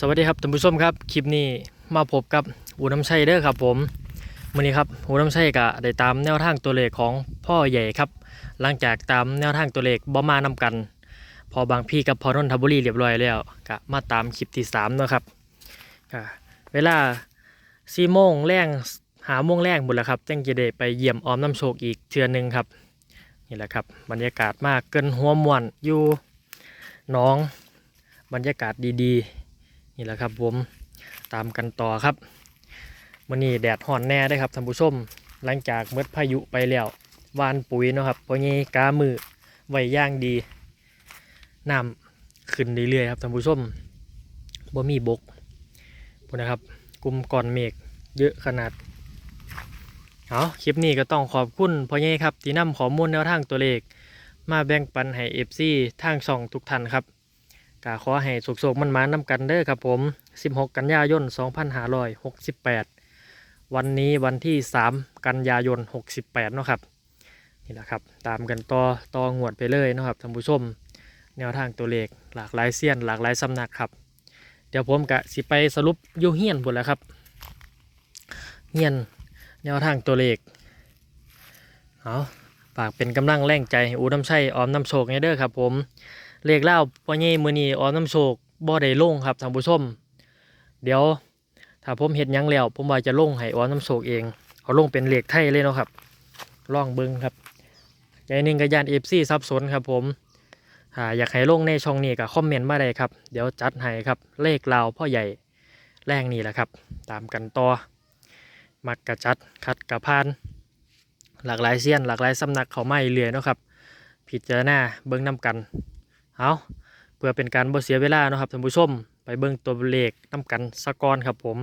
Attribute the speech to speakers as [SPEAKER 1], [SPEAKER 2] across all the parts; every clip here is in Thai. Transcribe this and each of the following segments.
[SPEAKER 1] สวัสดีครับท่านผู้ชมครับคลิปนี้มาพบกับอูน้ำชัยเด้อครับผมวันนี้ครับอูน้ำชัยก็ได้ตามแนวทางตัวเลขของพ่อใหญ่ครับ หลังจากตามแนวทางตัวเลขบ่มานำกัน พอบางพี่กับพอนนทบุรีเรียบร้อยแล้วก็มาตามคลิปที่สามนะครับก็เวลาสี่โมงแรงหาโมงแรงหมดแล้วครับจังจะได้ไปเยี่ยมออมน้ำโชคอีกเทือหนึงครับนี่แหละครับบรรยากาศมากเกินหัวมวนอยู่น้องบรรยากาศดีๆ นี่แหละครับผมตามกันต่อครับวันนี้แดดห่อนแน่ได้ครับท่านผู้ชม หลังจากเมื่อพายุไปแล้ววานปุ๋ยนะครับเพราะงี้กามือไว้ย่างดีน้ำขึ้นเรื่อยๆครับท่านผู้ชมบ่มีบกพวกนะครับกลุ่มก่อนเมฆเยอะขนาดเอาคลิปนี้ก็ต้องขอบคุณพ่อเย่ครับ ที่นำข้อมูลแนวทางตัวเลข มาแบ่งปันให้เอฟซีทางช่องทุกท่านครับ ก็ขอให้สุกๆมันมานำกันเด้อครับผม 16 กันยายน 2568 วันนี้วันที่ 3 กันยายน 68 เนาะครับ นี่แหละครับ ตามกันต่อต่องวดไปเลยเนาะครับท่านผู้ชม แนวทางตัวเลขหลากหลายเสี้ยน หลากหลายสำนักครับ เดี๋ยวผมกะสิไปสรุปยูเฮียนบุนแล้วครับเฮียนแนวทางตัวเลขเอาฝากเป็นกำลังแรงใจอูน้ำชัยออมน้ำโชคไงเด้อครับผม เลขเล่าพ่อเย่มือนี้ออมน้ำโชคบ่ได้ลงครับท่านผู้ชม เดี๋ยวถ้าผมเห็นยังแล้ว ผมว่าจะลงให้ออมน้ำโชคเองเอาลงเป็นเลขไทยเลยเนาะครับลองเบิ้งครับใจหนึ่งกับยานเอฟซีซับสนครับผมอยากให้ลงในช่องนี้ก็คอมเมนต์มาได้ครับ เดี๋ยวจัดให้ครับเลขลาวพ่อใหญ่แรงนี่แหละครับ ตามกันต่อ มักกระจัดคัดกระพาน หลากหลายเสี้ยน หลากหลายสำนักเขาไม่เรื่อยๆเนาะครับพิจารณาเบิ้งน้ำกัน เอาเพื่อเป็นการบ่เสียเวลาเนาะครับท่านผู้ชม ไปเบิ่งตัวเลขน้ำกันสะกอนครับผม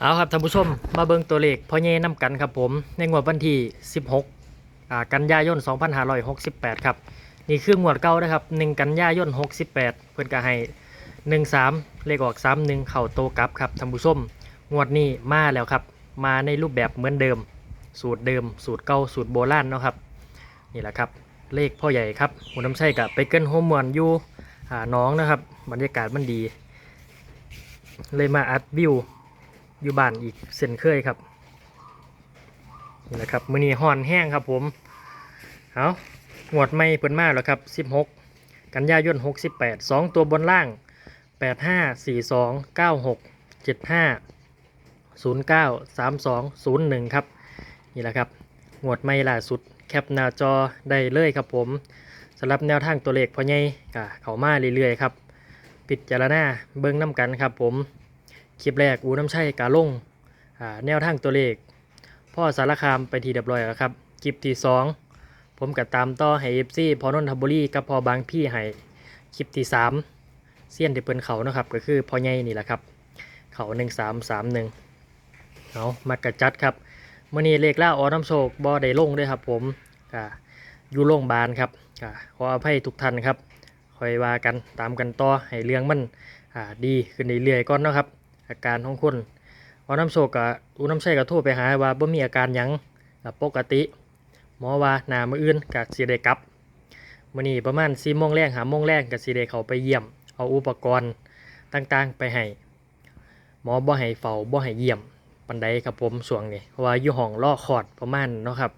[SPEAKER 1] เอาครับท่านผู้ชมมาเบิ่งตัวเลขพ่อเย่น้ำกันครับผมในงวดวันที่ 16อ่ากันยายน 2568 ครับนี่คืองวดเก่านะครับ1กันยายน 68 เพื่อนก็ให้ 13 เลขออก 31 เข่าโตกลับครับท่านผู้ชม งวดนี้มาแล้วครับ มาในรูปแบบเหมือนเดิม สูตรเดิม สูตรเก่าสูตรโบราณเนาะครับนี่แหละครับ เลขพ่อใหญ่ครับหัวน้ำไส้กับไปเกินโฮมมวนอยู่หาน้องนะครับ บรรยากาศมันดี เลยมาอัดวิวอยู่บ้านอีกเส้นเคยครับนี่แหละครับมือนีห่อนแห้งครับผมเอาหวดไม่เปิดมาแล้วครับ 16 กันยายน 68 2 ตัวบนล่าง 85 42 96 75 09 32 01 ครับ นี่แหละครับงวดไม่ล่าสุด แคปหน้าจอได้เลยครับผมสำหรับแนวทางตัวเลขพอใหญ่ก็เข้ามาเรื่อยๆครับพิดจารณาเบิ้งน้ำกันครับผมคลิปแรกอูน้ำชัยกาลงอ่าแนวทางตัวเลข พ่อสารคามไปทีเรียบร้อยแล้วครับคลิปที่ 2 ผมก็ตามต่อให้เอฟซีพอนนทบุรีกับพอบางพี่ให้คลิปที่ 3เสี้ยนที่เปิ้นเขานะครับก็คือพอใหญ่นี่แหละครับ เขา 1331เอามากระจัดครับ มื่อนี้เลขล่าออน้ำโชคบอได้ลงด้วยครับ ผมอ่าอยู่โรงพยาบาลครับอ่าขออภัยทุกท่านครับคอยว่ากันตามกันต่อให้เรื่องมันอ่าดีขึ้นเรื่อยๆก่อนเนาะครับ อาการของคนออน้ำโชคกับอูน้ำใช่กับโทรไปหาว่าบ่มีอาการหยังปกติ หมอว่าหนามืออื่นกับสีได้กลับมื่อนี้ประมาณสี่โมงแรงหาโมงแรงกับสีได้เขาไปเยี่ยม เอาอุปกรณ์ต่างๆไปให้หมอบ่ให้เฝ้าบ่ให้เยี่ยม ปันไดครับผมส่วงนี้เพราะว่าอยู่ห้องล่อคอดประมาณเนาะครับ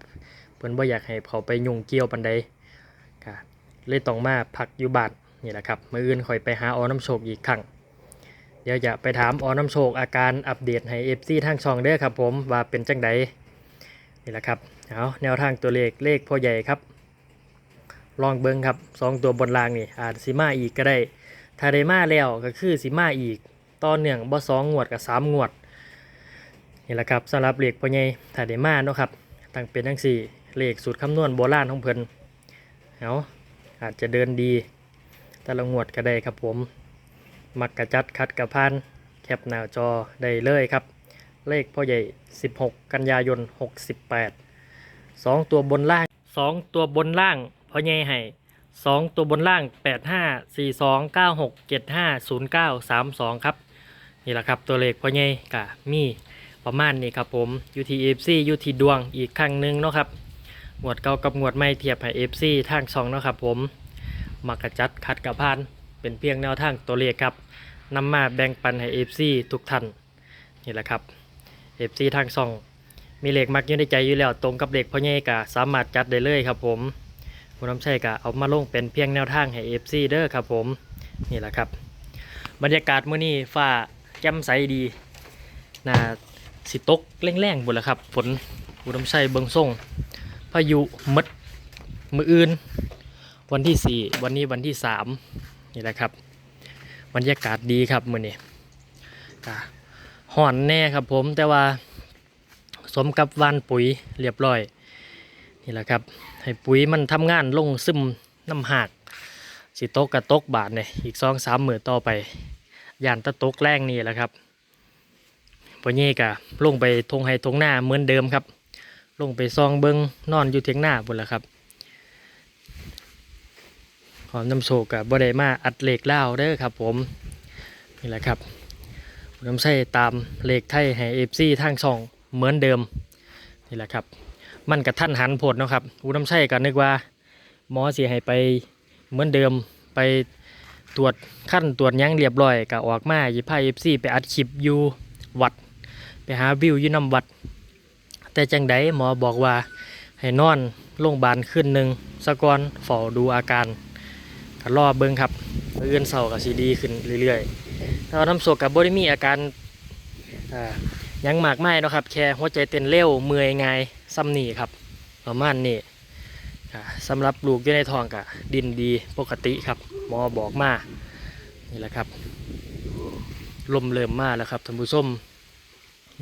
[SPEAKER 1] เพิ่นบ่อยากให้เขาไปยุ่งเกี่ยวปันไดค่ะเลยต้องมาพักอยู่บ้านนี่แหละครับมื้ออื่นค่อยไปหาออน้ำโชคอีกครั้งเดี๋ยวจะไปถามออน้ำโชคอาการอัปเดตให้ FC ทางช่องเด้อครับผมว่าเป็นจังไดนี่แหละครับเอาแนวทางตัวเลขเลขพ่อใหญ่ครับ ลองเบิ่งครับสองตัวบนรางนี่อาจสิมาอีกก็ได้ถ้าได้มาแล้วก็คือสิมาอีกต่อเนื่องบ่สองงวดกับสามงวด นี่แหละครับสำหรับเลขพ่อใหญ่ถ้าได้มาเนาะครับตั้งเป็นทั้งสี่เลขสูตรคำนวณโบราณของเพิ่นเอาอาจจะเดินดี แต่ละงวดก็ได้ครับผม มักกระจัดคัดกระพันแคปหน้าจอได้เลยครับ เลขพ่อใหญ่ 16 กันยายน 68 2 ตัวบนล่าง 2 ตัวบนล่างพ่อใหญ่ให้2 ตัวบนล่าง 85 42 96 75 09 32 ครับ นี่แหละครับตัวเลขพ่อใหญ่กะมี ประมาณนี้ครับผม UTFC ยูทีดวงอีกครั้งหนึ่งเนาะครับหมวดเก่ากับหมวดใหม่เทียบให้ FC ทางช่องเนาะครับผมมักระจัดคัดกระพานเป็นเพียงแนวทางตัวเลขครับนำมาแบ่งปันให้ FC ทุกท่านนี่แหละครับ FC ทางช่อง มีเลขมักอยู่ในใจอยู่แล้วตรงกับเลขพ่อใหญ่ก็สามารถจัดได้เลยครับผมคุณน้ำชัยก็เอามาลงเป็นเพียงแนวทางให้ FC เด้อครับผมนี่แหละครับ บรรยากาศมื้อนี้ฟ้าแจ่มใสดีน่า สิตกแรงๆบุนละครับฝนคุณน้ำชัยเบิงส่งพายุมดมืออื่น วันที่สี่วันนี้วันที่สามนี่แหละครับบรรยากาศดีครับมื้อนี้ก็ห่อนแน่ครับผมแต่ว่าสมกับวานปุ๋ยเรียบร้อยนี่แหละครับ ให้ปุ๋ยมันทำงานลงซึมน้ำหากสิตกกระตกบาทเนี่ยอีกสองสามหมื่นต่อไปยานตะตกแรงนี่แหละครับ พอเย่กะลงไปทงไห้ทงหน้าเหมือนเดิมครับ ลงไปซองเบิงนอนอยู่เทียงหน้าบนละครับหอมน้ำโศกกับ่ได้มาอัดเหล็กเล่าเด้อครับ ผมนี่แหละครับน้ำใส่ตามเหล็กไทยให้เอฟซีทางช่องเหมือนเดิมนี่แหละครับ มันกับท่านหันโพดเนาะครับอูน้ำใช่กันนึกว่าหมอสิให้ไปเหมือนเดิมไปตรวจขั้นตรวจยังเรียบร้อยก็ออกมาหยิบผ้าเอฟซีไปอัดคลิปอยู่วัด ไปหาวิวอยู่นำวัด แต่จังใดหมอบอกว่าให้นอนโรงพยาบาลขึ้นหนึ่งสะกอนเฝ้าดูอาการก็รอเบิ่งครับมื้อนเศร้าก็สิดีขึ้นเรื่อยๆแต่ว่าน้ำโศกกับบ่ได้มีอาการยังหมากไม่นะครับ แค่หัวใจเต้นเร็วเมื่อยง่ายซ้ำหนีครับประมาณนี้สำหรับลูกอยู่ในท้องกะดินดีปกติครับหมอบอกมานี่แหละครับลมเริ่มมาแล้วครับท่านผู้ชม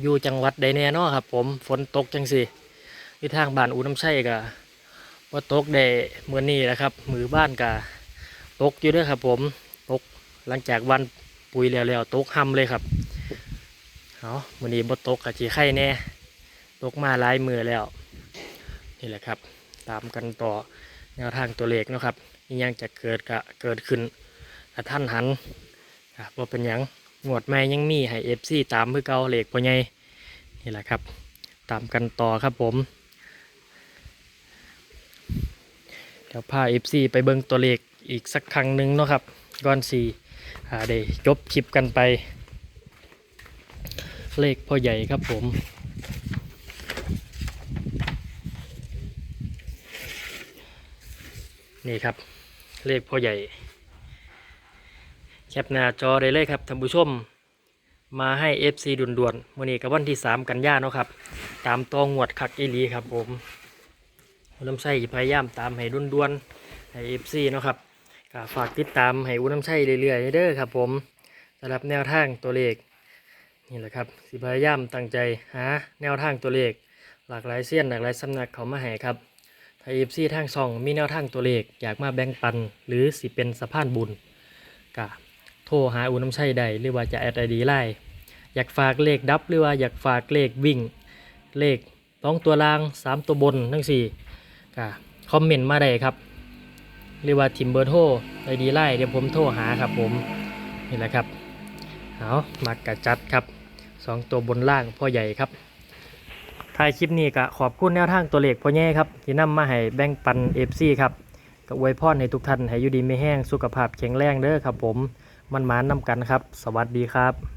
[SPEAKER 1] อยู่จังหวัดใดแน่เนอครับผมฝนตกจังสิที่ทางบ้านอูน้ำไช่กะว่าตกได้เมื่อนี้แหละครับ มือบ้านกะตกอยู่ด้วยครับ ผมตกหลังจากวันปุ๋ยแล้วๆตกห่ำเลยครับเอาวันนี้บตกกับจีไข่แน่ตกมาหลายมือแล้วนี่แหละครับ ตามกันต่อแนวทางตัวเลขนะครับยังจะเกิดกะเกิดขึ้นกระท่านหันว่าเป็นยัง งวดใหม่ยังมีให้เอฟซีตามเพื่อเก่าเลขพ่อใหญ่นี่แหละครับ ตามกันต่อครับผม เดี๋ยวพาเอฟซีไปเบิ่งตัวเลขอีกสักครั้งหนึ่งเนาะครับก่อนสี่ได้จบคลิปกันไป เลขพ่อใหญ่ครับผมนี่ครับ เลขพ่อใหญ่ แคปหน้าจอได้เลยครับท่านผู้ชม มาให้ FC ด่วนๆวันนี้กับวันที่ 3 กันยาเนาะครับ ตามตองวดคักอีลีครับผมอุน้ำไส้พยายามตามให้ด่วนๆให้ FC เนาะครับก็ฝากติดตามให้อุน้ำไส้เรื่อยๆเด้อครับผมสำหรับแนวทางตัวเลขนี่แหละครับสิพยายามตั้งใจหาแนวทางตัวเลข หลากหลายเส้นหลากหลายสำนักเขามาให้ครับถ้าเอฟซีทางช่องมีแนวทางตัวเลขอยากมาแบ่งปัน หรือสิเป็นสะพานบุญกะ รหาอุน้ำชัยใดหรือว่าจะแอดไอดีไล่อยากฝากเลขดับหรือว่าอยากฝากเลขวิ่ง เลขต้องตัวล่างสามตัวบนทั้งสี่กะคอมเมนต์มาได้ครับหรือว่าทิมเบอร์โทรไอดีไล่เดี๋ยวผมโทรหาครับผมนี่แหละครับเอามักกะจัดครับสองตัวบนล่างพ่อใหญ่ครับท้ายคลิปนี้ก็ขอบคุณแนวทางตัวเลขพ่อแย่ครับที่นำมาให้แบ่งปันเอฟซีครับก็อวยพรให้ทุกท่านให้อยู่ดีไม่แห้งสุขภาพแข็งแรงเด้อครับผม มันมานนำกันครับ สวัสดีครับ